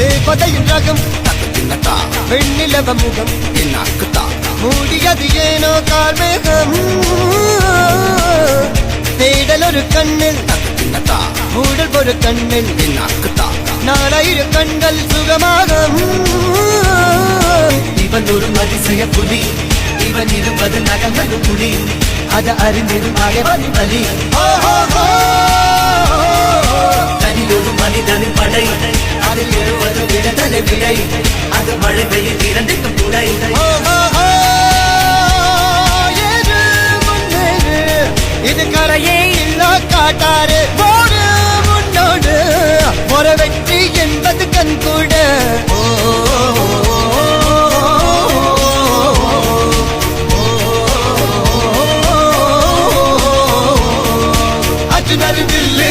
தேவதையின் ரகம். தக்கத்தின்னதா வெண்ணிலவ முகம். என்னாக்குதா மூடியது ஏனோ கார்மேகம். தேடல் ஒரு கண்ணில். தக்கத்தின்னதா மூடல் ஒரு கண்ணில். என்னாக்குதா நாலாயிர கண்கள் சுகமாக இவன் ஒரு அதிசய புலி. இவன் இருப்பது நகங்கள் புலி. அது அறிந்திடும் அடைவன் பலி தனில் ஒரு மனிதனின் படை. விடை அது மழை பெய்யும் இரண்டுக்கும் துடை இது கரையே இல்லா காட்டாரு போடு முன்னோடு ஒரு வெற்றி என்பது கண்கூடு அச்சு நடுவில்